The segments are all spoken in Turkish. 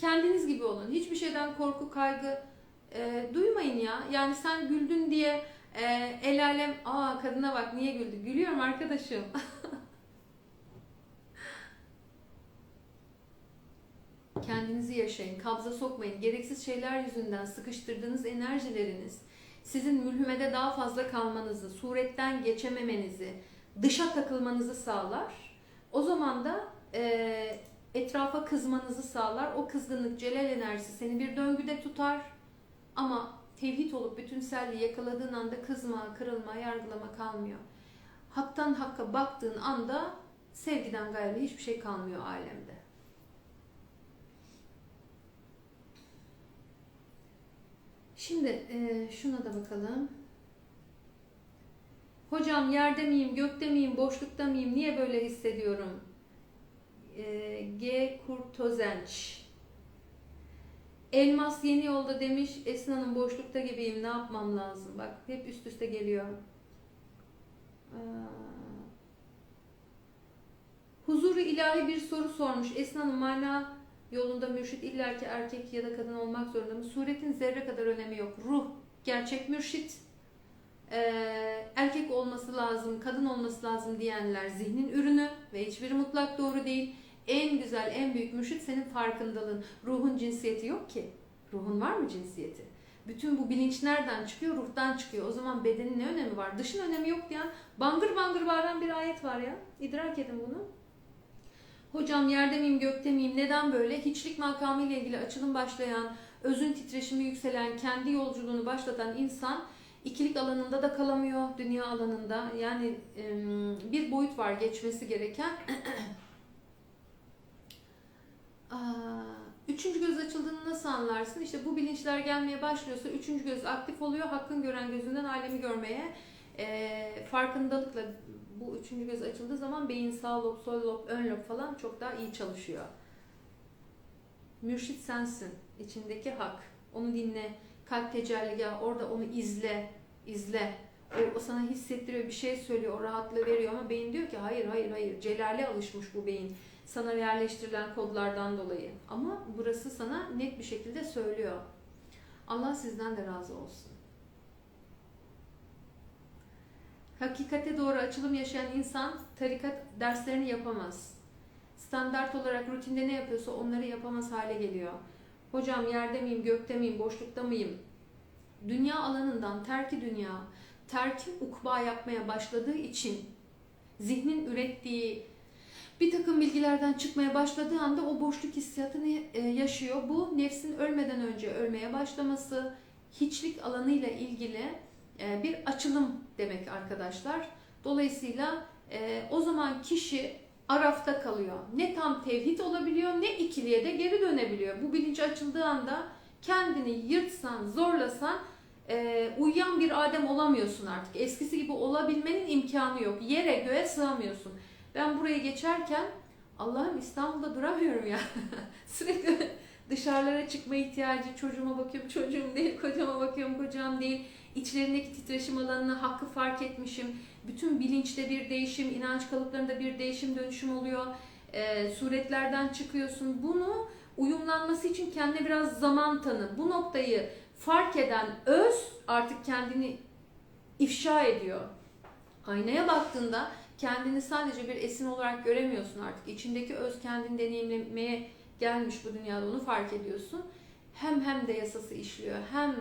Kendiniz gibi olun. Hiçbir şeyden korku, kaygı e, duymayın ya. Yani sen güldün diye e, el alem, aa kadına bak niye güldü? Gülüyorum arkadaşım. Kendinizi yaşayın, kabza sokmayın. Gereksiz şeyler yüzünden sıkıştırdığınız enerjileriniz sizin mülhümede daha fazla kalmanızı, suretten geçememenizi, dışa takılmanızı sağlar. O zaman da e, etrafa kızmanızı sağlar. O kızgınlık, celal enerjisi seni bir döngüde tutar. Ama tevhid olup bütünselliği yakaladığın anda kızma, kırılma, yargılama kalmıyor. Haktan hakka baktığın anda sevgiden gayrı hiçbir şey kalmıyor alemde. Şimdi e, şuna da bakalım. Hocam yerde miyim, gökte miyim, boşlukta mıyım, niye böyle hissediyorum? E, G. Kurtozenç. Elmas yeni yolda demiş, Esin Hanım boşlukta gibiyim, ne yapmam lazım? Bak hep üst üste geliyor. Aa. Huzuru ilahi bir soru sormuş. Esin Hanım mana yolunda mürşit illaki erkek ya da kadın olmak zorunda mı? Suretin zerre kadar önemi yok. Ruh gerçek mürşit. Ee, erkek olması lazım, kadın olması lazım diyenler zihnin ürünü ve hiçbiri mutlak doğru değil. En güzel, en büyük mürşit senin farkındalığın. Ruhun cinsiyeti yok ki. Ruhun var mı cinsiyeti? Bütün bu bilinç nereden çıkıyor? Ruhtan çıkıyor. O zaman bedenin ne önemi var? Dışın önemi yok diyen bangır bangır bağıran bir ayet var ya. İdrak edin bunu. Hocam yerde miyim gökte miyim neden böyle? Hiçlik makamı ile ilgili açılım başlayan, özün titreşimi yükselen, kendi yolculuğunu başlatan insan ikilik alanında da kalamıyor, dünya alanında. Yani bir boyut var geçmesi gereken. Üçüncü göz açıldığını nasıl anlarsın? İşte bu bilinçler gelmeye başlıyorsa üçüncü göz aktif oluyor. Hakkın gören gözünden alemi görmeye e, farkındalıkla bu üçüncü göz açıldığı zaman beyin sağ lob, sol lob, ön lob falan çok daha iyi çalışıyor. Mürşit sensin. içindeki hak. Onu dinle. Kalp tecelligahı orada onu izle. izle. O, o sana hissettiriyor, bir şey söylüyor, o rahatlığı veriyor ama beyin diyor ki hayır hayır hayır. Celale alışmış bu beyin. Sana yerleştirilen kodlardan dolayı. Ama burası sana net bir şekilde söylüyor. Allah sizden de razı olsun. Hakikate doğru açılım yaşayan insan tarikat derslerini yapamaz. Standart olarak rutinde ne yapıyorsa onları yapamaz hale geliyor. Hocam yerde miyim, gökte miyim, boşlukta mıyım? Dünya alanından terki dünya, terki ukba yapmaya başladığı için zihnin ürettiği bir takım bilgilerden çıkmaya başladığı anda o boşluk hissiyatını e, yaşıyor. Bu nefsin ölmeden önce ölmeye başlaması, hiçlik alanıyla ilgili e, bir açılım demek arkadaşlar. Dolayısıyla e, o zaman kişi arafta kalıyor. Ne tam tevhid olabiliyor ne ikiliye de geri dönebiliyor. Bu bilinç açıldığı anda kendini yırtsan, zorlasan e, uyuyan bir Adem olamıyorsun artık. Eskisi gibi olabilmenin imkanı yok. Yere göğe sığamıyorsun. Ben burayı geçerken Allah'ım İstanbul'da duramıyorum ya. Sürekli dışarılara çıkma ihtiyacı, çocuğuma bakıyorum, çocuğum değil, kocama bakıyorum, kocam değil içlerindeki titreşim alanını hakkı fark etmişim. Bütün bilinçte bir değişim, inanç kalıplarında bir değişim dönüşüm oluyor. E, suretlerden çıkıyorsun. Bunu uyumlanması için kendine biraz zaman tanı. Bu noktayı fark eden öz artık kendini ifşa ediyor. Aynaya baktığında kendini sadece bir esin olarak göremiyorsun artık. İçindeki öz kendini deneyimlemeye gelmiş bu dünyada onu fark ediyorsun. Hem hem de yasası işliyor. Hem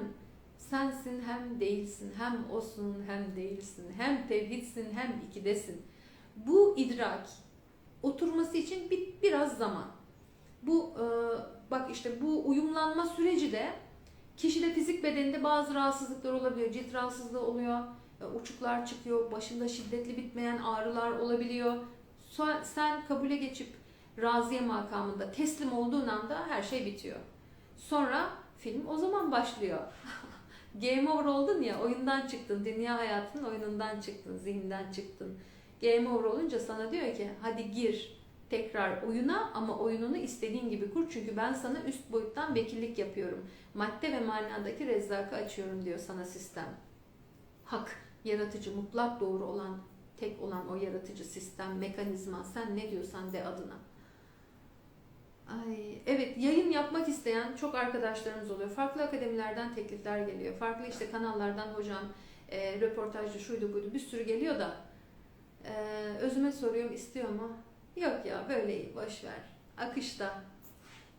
sensin hem değilsin, hem osun hem değilsin, hem tevhidsin hem ikidesin. Bu idrak oturması için bir, biraz zaman. Bu e, bak işte bu uyumlanma süreci de kişide fizik bedeninde bazı rahatsızlıklar olabiliyor. Cilt rahatsızlığı oluyor, uçuklar çıkıyor, başında şiddetli bitmeyen ağrılar olabiliyor. Sen kabule geçip raziye makamında teslim olduğun anda her şey bitiyor. Sonra film o zaman başlıyor. Game over oldun ya, oyundan çıktın, dünya hayatının oyunundan çıktın, zihinden çıktın. Game over olunca sana diyor ki hadi gir tekrar oyuna ama oyununu istediğin gibi kur. Çünkü ben sana üst boyuttan vekillik yapıyorum. Madde ve manadaki rezzakı açıyorum diyor sana sistem. Hak, yaratıcı, mutlak doğru olan, tek olan o yaratıcı sistem, mekanizma. Sen ne diyorsan de adına. Ay, evet yayın yapmak isteyen çok arkadaşlarımız oluyor. Farklı akademilerden teklifler geliyor. Farklı işte kanallardan hocam e, röportajcı şuydu buydu bir sürü geliyor da e, özüme soruyorum istiyor mu? Yok ya böyle iyi boş ver. Akışta.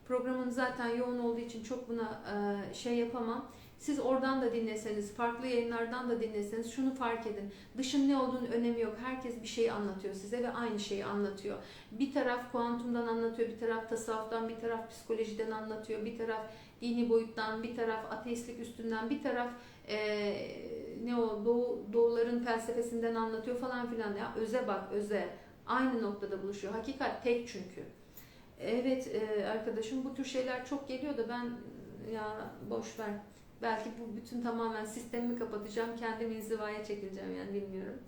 Programın zaten yoğun olduğu için çok buna e, şey yapamam. Siz oradan da dinleseniz, farklı yayınlardan da dinleseniz şunu fark edin. Dışın ne olduğunun önemi yok. Herkes bir şey anlatıyor size ve aynı şeyi anlatıyor. Bir taraf kuantumdan anlatıyor, bir taraf tasavvuftan, bir taraf psikolojiden anlatıyor, bir taraf dini boyuttan, bir taraf ateistlik üstünden, bir taraf eee, ne o doğu, doğuların felsefesinden anlatıyor falan filan. Ya öze bak öze. Aynı noktada buluşuyor. Hakikat tek çünkü. Evet e, arkadaşım bu tür şeyler çok geliyor da ben ya boş ver. Belki bu bütün tamamen sistemimi kapatacağım. Kendimi inzivaya çekileceğim yani bilmiyorum.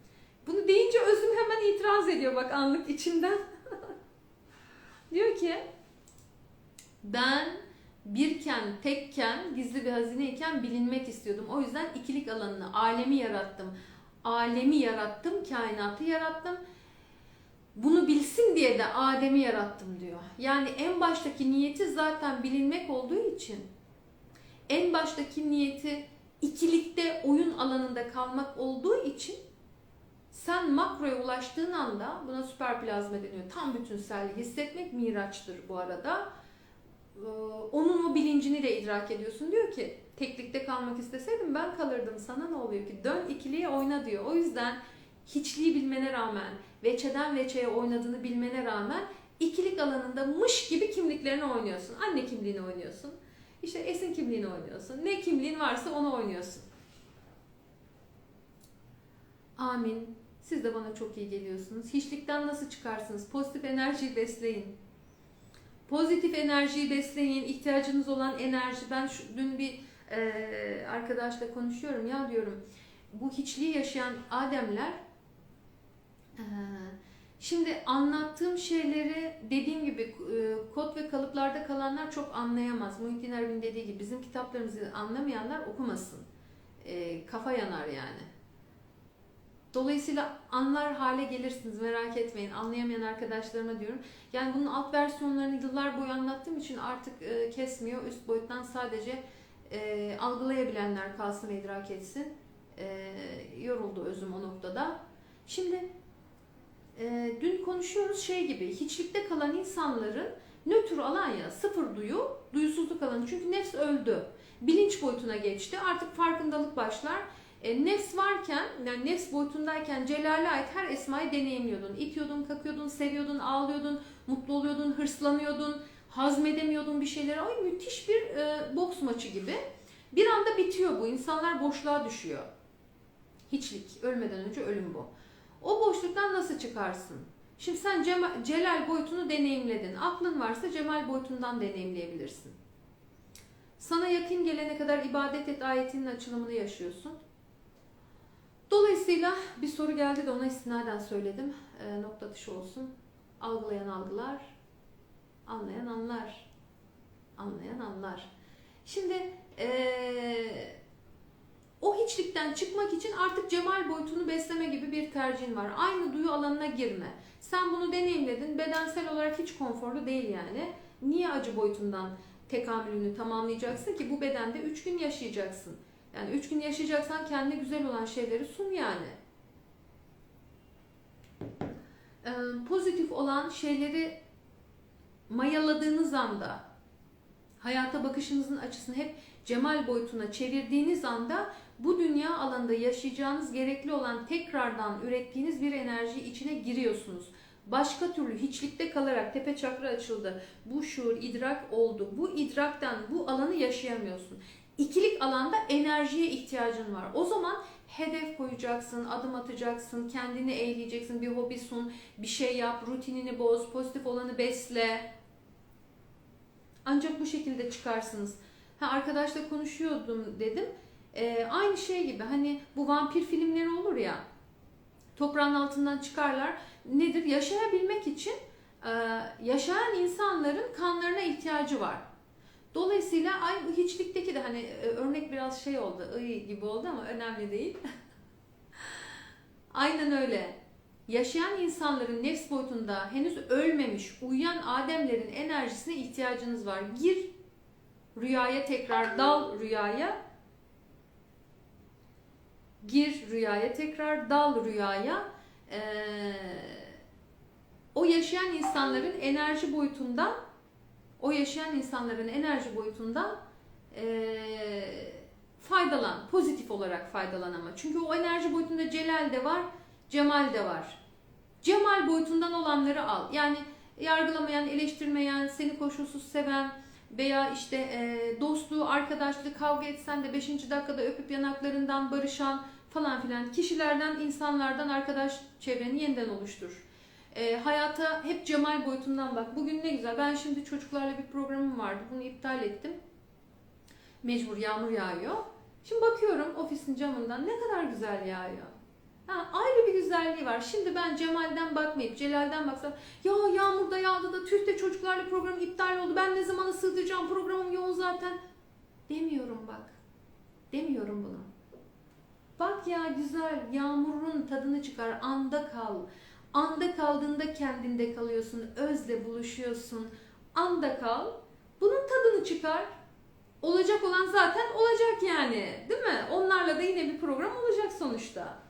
Bunu deyince özüm hemen itiraz ediyor bak anlık içimden. Diyor ki ben birken, tekken, gizli bir hazineyken bilinmek istiyordum. O yüzden ikilik alanını, alemi yarattım. Alemi yarattım, kainatı yarattım. Bunu bilsin diye de Adem'i yarattım diyor. Yani en baştaki niyeti zaten bilinmek olduğu için en baştaki niyeti ikilikte oyun alanında kalmak olduğu için sen makroya ulaştığın anda buna süper plazma deniyor. Tam bütünselliği hissetmek miraçtır bu arada. Ee, Onun o bilincini de idrak ediyorsun. Diyor ki teklikte kalmak isteseydim ben kalırdım. Sana ne oluyor ki? Dön ikiliye oyna diyor. O yüzden hiçliği bilmene rağmen, veçeden veçeye oynadığını bilmene rağmen ikilik alanında mış gibi kimliklerini oynuyorsun. Anne kimliğini oynuyorsun. İşte esin kimliğini oynuyorsun. Ne kimliğin varsa onu oynuyorsun. Amin. Siz de bana çok iyi geliyorsunuz. Hiçlikten nasıl çıkarsınız? Pozitif enerjiyi besleyin. Pozitif enerjiyi besleyin. İhtiyacınız olan enerji. Ben şu, dün bir e, arkadaşla konuşuyorum ya diyorum. Bu hiçliği yaşayan Ademler e, Şimdi anlattığım şeyleri dediğim gibi e, kod ve kalıplarda kalanlar çok anlayamaz. Muhittin Erbil'in dediği gibi bizim kitaplarımızı anlamayanlar okumasın. E, kafa yanar yani. Dolayısıyla anlar hale gelirsiniz merak etmeyin. Anlayamayan arkadaşlarıma diyorum. Yani bunun alt versiyonlarını yıllar boyu anlattığım için artık e, kesmiyor. Üst boyuttan sadece e, algılayabilenler kalsın ve idrak etsin. E, yoruldu özüm o noktada. Şimdi e, dün konuşuyoruz şey gibi hiçlikte kalan insanların nötr alan ya sıfır duyu duyusuzluk alanı. Çünkü nefs öldü bilinç boyutuna geçti artık farkındalık başlar. E, nefs varken yani nefs boyutundayken Celal'e ait her esmayı deneyimliyordun itiyordun kakıyordun seviyordun ağlıyordun mutlu oluyordun hırslanıyordun hazmedemiyordun bir şeyleri. Ay müthiş bir e, boks maçı gibi. Bir anda bitiyor bu. İnsanlar boşluğa düşüyor. Hiçlik ölmeden önce ölüm bu o boşluktan nasıl çıkarsın? Şimdi sen Cema- Celal boyutunu deneyimledin. Aklın varsa Cemal boyutundan deneyimleyebilirsin. Sana yakın gelene kadar ibadet et ayetinin açılımını yaşıyorsun. Dolayısıyla bir soru geldi de ona istinaden söyledim. E, nokta dışı olsun. Algılayan algılar, anlayan anlar. Anlayan anlar. Şimdi eee o hiçlikten çıkmak için artık cemal boyutunu besleme gibi bir tercihin var. Aynı duyu alanına girme. Sen bunu deneyimledin. Bedensel olarak hiç konforlu değil yani. Niye acı boyutundan tekamülünü tamamlayacaksın ki bu bedende 3 gün yaşayacaksın. Yani 3 gün yaşayacaksan kendine güzel olan şeyleri sun yani. Ee, pozitif olan şeyleri mayaladığınız anda hayata bakışınızın açısını hep cemal boyutuna çevirdiğiniz anda bu dünya alanında yaşayacağınız gerekli olan tekrardan ürettiğiniz bir enerji içine giriyorsunuz. Başka türlü hiçlikte kalarak tepe çakra açıldı. Bu şuur, idrak oldu. Bu idraktan bu alanı yaşayamıyorsun. İkilik alanda enerjiye ihtiyacın var. O zaman hedef koyacaksın, adım atacaksın, kendini eğleyeceksin, bir hobi sun, bir şey yap, rutinini boz, pozitif olanı besle. Ancak bu şekilde çıkarsınız. Ha arkadaşla konuşuyordum dedim. Ee, aynı şey gibi hani bu vampir filmleri olur ya toprağın altından çıkarlar nedir yaşayabilmek için e, yaşayan insanların kanlarına ihtiyacı var. Dolayısıyla ay hiçlikteki de hani e, örnek biraz şey oldu iyi gibi oldu ama önemli değil. Aynen öyle. yaşayan insanların nefs boyutunda henüz ölmemiş, uyuyan Ademlerin enerjisine ihtiyacınız var. Gir rüyaya tekrar dal rüyaya. Gir rüyaya tekrar dal rüyaya. Ee, o yaşayan insanların enerji boyutunda o yaşayan insanların enerji boyutunda ee, faydalan, pozitif olarak faydalan ama. Çünkü o enerji boyutunda Celal de var, Cemal de var. Cemal boyutundan olanları al. Yani yargılamayan, eleştirmeyen, seni koşulsuz seven veya işte e, dostluğu, arkadaşlığı kavga etsen de 5. dakikada öpüp yanaklarından barışan falan filan kişilerden, insanlardan arkadaş çevreni yeniden oluştur. E, hayata hep Cemal boyutundan bak. Bugün ne güzel. Ben şimdi çocuklarla bir programım vardı. Bunu iptal ettim. Mecbur yağmur yağıyor. Şimdi bakıyorum ofisin camından ne kadar güzel yağıyor. Ha, ayrı bir güzelliği var. Şimdi ben Cemal'den bakmayıp Celal'den baksam ya yağmur da yağdı da tüh çocuklarla program iptal oldu. Ben ne zamana sığdıracağım programım yoğun zaten. Demiyorum bak. Demiyorum bunu. Bak ya güzel yağmurun tadını çıkar. Anda kal. Anda kaldığında kendinde kalıyorsun. Özle buluşuyorsun. Anda kal. Bunun tadını çıkar. Olacak olan zaten olacak yani. Değil mi? Onlarla da yine bir program olacak sonuçta.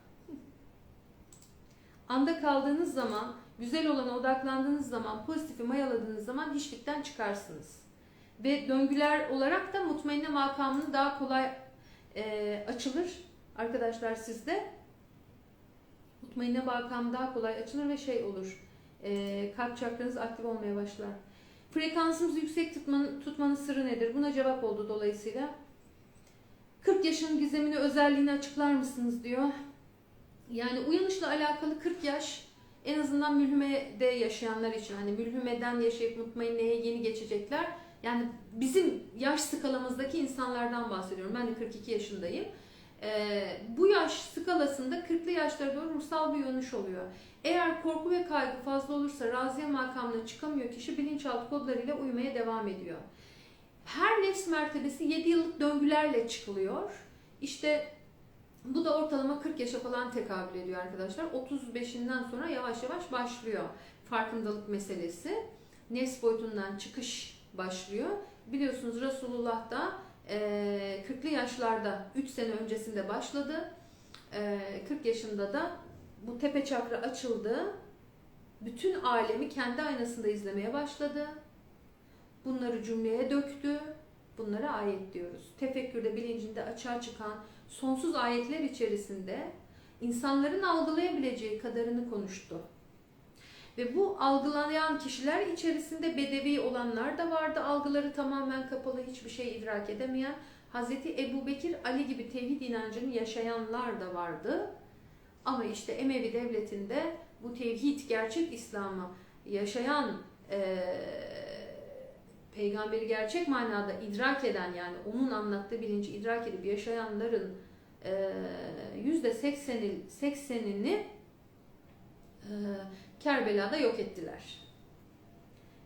Anda kaldığınız zaman, güzel olana odaklandığınız zaman, pozitifi mayaladığınız zaman hiçlikten çıkarsınız. Ve döngüler olarak da mutmainne makamını daha kolay e, açılır. Arkadaşlar sizde mutmainne makam daha kolay açılır ve şey olur. E, kalp çakranız aktif olmaya başlar. Frekansımızı yüksek tutmanın, tutmanın sırrı nedir? Buna cevap oldu dolayısıyla. 40 yaşın gizemini, özelliğini açıklar mısınız diyor. Yani uyanışla alakalı 40 yaş en azından mülhümede yaşayanlar için hani mülhümeden yaşayıp mutmainneye yeni geçecekler. Yani bizim yaş skalamızdaki insanlardan bahsediyorum. Ben de 42 yaşındayım. Ee, bu yaş skalasında 40'lı yaşlara doğru ruhsal bir uyanış oluyor. Eğer korku ve kaygı fazla olursa raziye makamına çıkamıyor kişi bilinçaltı kodlarıyla uyumaya devam ediyor. Her nefs mertebesi 7 yıllık döngülerle çıkılıyor. İşte bu da ortalama 40 yaşa falan tekabül ediyor arkadaşlar. 35'inden sonra yavaş yavaş başlıyor farkındalık meselesi. Nefs boyutundan çıkış başlıyor. Biliyorsunuz Resulullah da e, 40'lı yaşlarda 3 sene öncesinde başladı. E, 40 yaşında da bu tepe çakra açıldı. Bütün alemi kendi aynasında izlemeye başladı. Bunları cümleye döktü. Bunlara ayet diyoruz. Tefekkürde bilincinde açığa çıkan sonsuz ayetler içerisinde insanların algılayabileceği kadarını konuştu. Ve bu algılayan kişiler içerisinde bedevi olanlar da vardı. Algıları tamamen kapalı, hiçbir şey idrak edemeyen. Hazreti Ebu Bekir, Ali gibi tevhid inancını yaşayanlar da vardı. Ama işte Emevi devletinde bu tevhid, gerçek İslam'ı yaşayan, e, peygamberi gerçek manada idrak eden yani onun anlattığı bilinci idrak edip yaşayanların yüzde sekseni, seksenini Kerbela'da yok ettiler.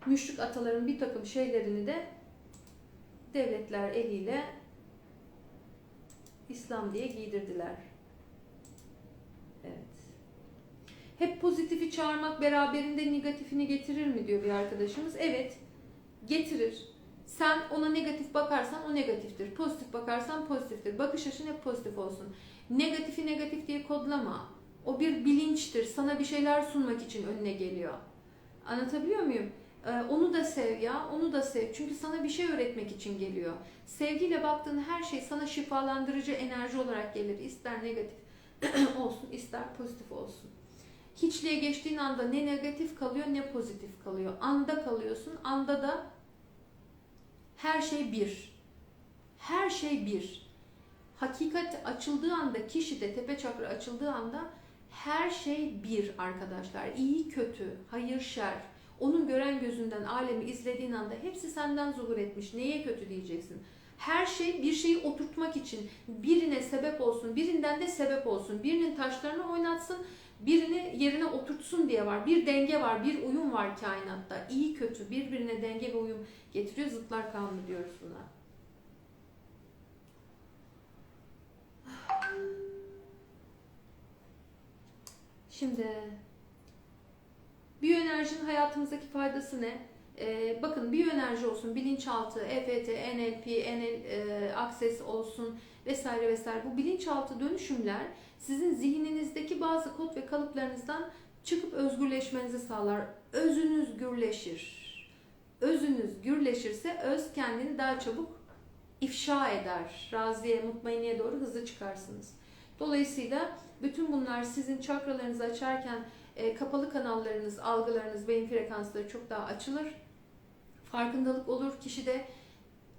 Müşrik ataların bir takım şeylerini de devletler eliyle İslam diye giydirdiler. Evet. Hep pozitifi çağırmak beraberinde negatifini getirir mi diyor bir arkadaşımız. Evet, getirir. Sen ona negatif bakarsan o negatiftir. Pozitif bakarsan pozitiftir. Bakış açın hep pozitif olsun. Negatifi negatif diye kodlama. O bir bilinçtir. Sana bir şeyler sunmak için önüne geliyor. Anlatabiliyor muyum? Ee, onu da sev ya, onu da sev. Çünkü sana bir şey öğretmek için geliyor. Sevgiyle baktığın her şey sana şifalandırıcı enerji olarak gelir. İster negatif olsun, ister pozitif olsun. Hiçliğe geçtiğin anda ne negatif kalıyor ne pozitif kalıyor. Anda kalıyorsun. Anda da her şey bir. Her şey bir. Hakikat açıldığı anda, kişide tepe çakra açıldığı anda her şey bir arkadaşlar. İyi, kötü, hayır, şer. Onun gören gözünden alemi izlediğin anda hepsi senden zuhur etmiş. Neye kötü diyeceksin? Her şey bir şeyi oturtmak için birine sebep olsun, birinden de sebep olsun. Birinin taşlarını oynatsın, birini yerine oturtsun diye var. Bir denge var, bir uyum var kainatta. İyi kötü birbirine denge ve uyum getiriyor. Zıtlar kanunu diyoruz buna. Şimdi Biyoenerjinin hayatımızdaki faydası ne? Ee, bakın biyoenerji olsun, bilinçaltı, EFT, NLP, NL, e, Access olsun vesaire vesaire. Bu bilinçaltı dönüşümler sizin zihninizdeki bazı kod ve kalıplarınızdan çıkıp özgürleşmenizi sağlar. Özünüz gürleşir. Özünüz gürleşirse öz kendini daha çabuk ifşa eder. Raziye, mutmainliğe doğru hızlı çıkarsınız. Dolayısıyla bütün bunlar sizin çakralarınızı açarken e, kapalı kanallarınız, algılarınız, beyin frekansları çok daha açılır. Farkındalık olur. Kişide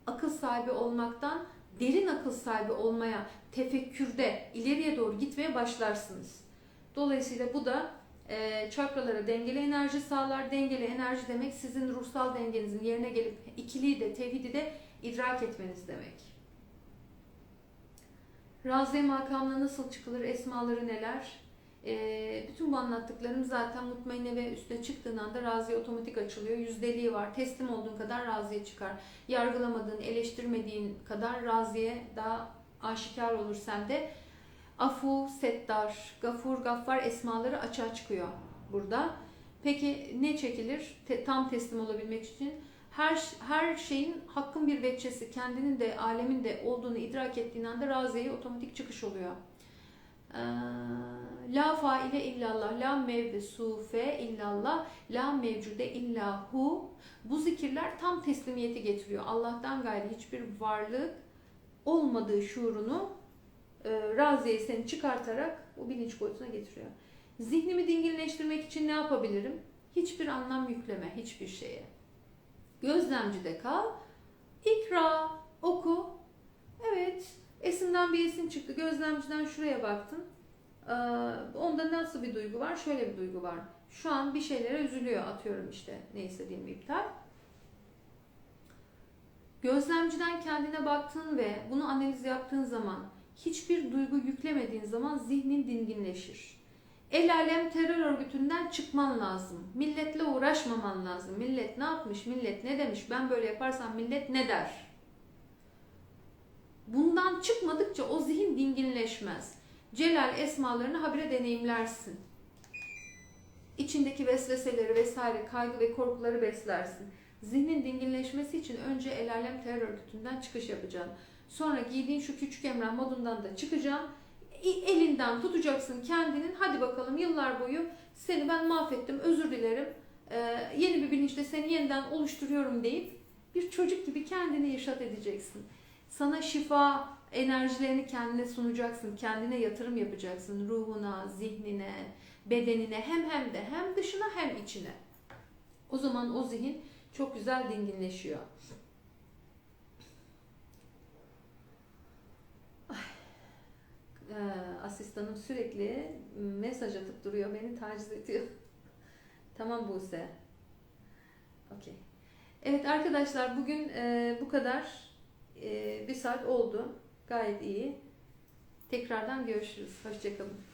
akıl sahibi olmaktan derin akıl sahibi olmaya, tefekkürde ileriye doğru gitmeye başlarsınız. Dolayısıyla bu da e, çakralara dengeli enerji sağlar. Dengeli enerji demek sizin ruhsal dengenizin yerine gelip ikiliyi de tevhidi de idrak etmeniz demek. Razi makamına nasıl çıkılır, esmaları neler? E, bütün bu anlattıklarım zaten mutmainne ve üstüne çıktığın anda razi otomatik açılıyor. Yüzdeliği var. Teslim olduğun kadar raziye çıkar. Yargılamadığın, eleştirmediğin kadar raziye daha aşikar olur sende. Afu, Settar, Gafur, Gaffar esmaları açığa çıkıyor burada. Peki ne çekilir? Te- tam teslim olabilmek için her her şeyin hakkın bir veçesi, kendinin de alemin de olduğunu idrak ettiğin anda raziyeye otomatik çıkış oluyor. Ee, la faile illallah, la mevsufe illallah, la mevcude illahu. Bu zikirler tam teslimiyeti getiriyor. Allah'tan gayri hiçbir varlık olmadığı şuurunu e, raziye seni çıkartarak o bilinç boyutuna getiriyor. Zihnimi dinginleştirmek için ne yapabilirim? Hiçbir anlam yükleme, hiçbir şeye. Gözlemcide kal, ikra, oku. Evet, esimden bir esim çıktı. Gözlemciden şuraya baktın. Ee, onda nasıl bir duygu var? Şöyle bir duygu var. Şu an bir şeylere üzülüyor atıyorum işte. Ne istediğim iptal. Gözlemciden kendine baktığın ve bunu analiz yaptığın zaman hiçbir duygu yüklemediğin zaman zihnin dinginleşir. El alem terör örgütünden çıkman lazım. Milletle uğraşmaman lazım. Millet ne yapmış, millet ne demiş, ben böyle yaparsam millet ne der? Bundan çıkmadıkça o zihin dinginleşmez. Celal esmalarını habire deneyimlersin. İçindeki vesveseleri vesaire, kaygı ve korkuları beslersin. Zihnin dinginleşmesi için önce el alem terör örgütünden çıkış yapacaksın. Sonra giydiğin şu küçük emrah modundan da çıkacaksın. E- Elinden tutacaksın kendinin. Hadi bakalım yıllar boyu seni ben mahvettim, özür dilerim. Ee, yeni bir bilinçle seni yeniden oluşturuyorum deyip bir çocuk gibi kendini yaşat edeceksin. Sana şifa enerjilerini kendine sunacaksın. Kendine yatırım yapacaksın. Ruhuna, zihnine, bedenine hem hem de hem dışına hem içine. O zaman o zihin çok güzel dinginleşiyor. Ee, asistanım sürekli mesaj atıp duruyor. Beni taciz ediyor. tamam Buse. Okey. Evet arkadaşlar bugün e, bu kadar. E, bir saat oldu. Gayet iyi. Tekrardan görüşürüz. Hoşçakalın.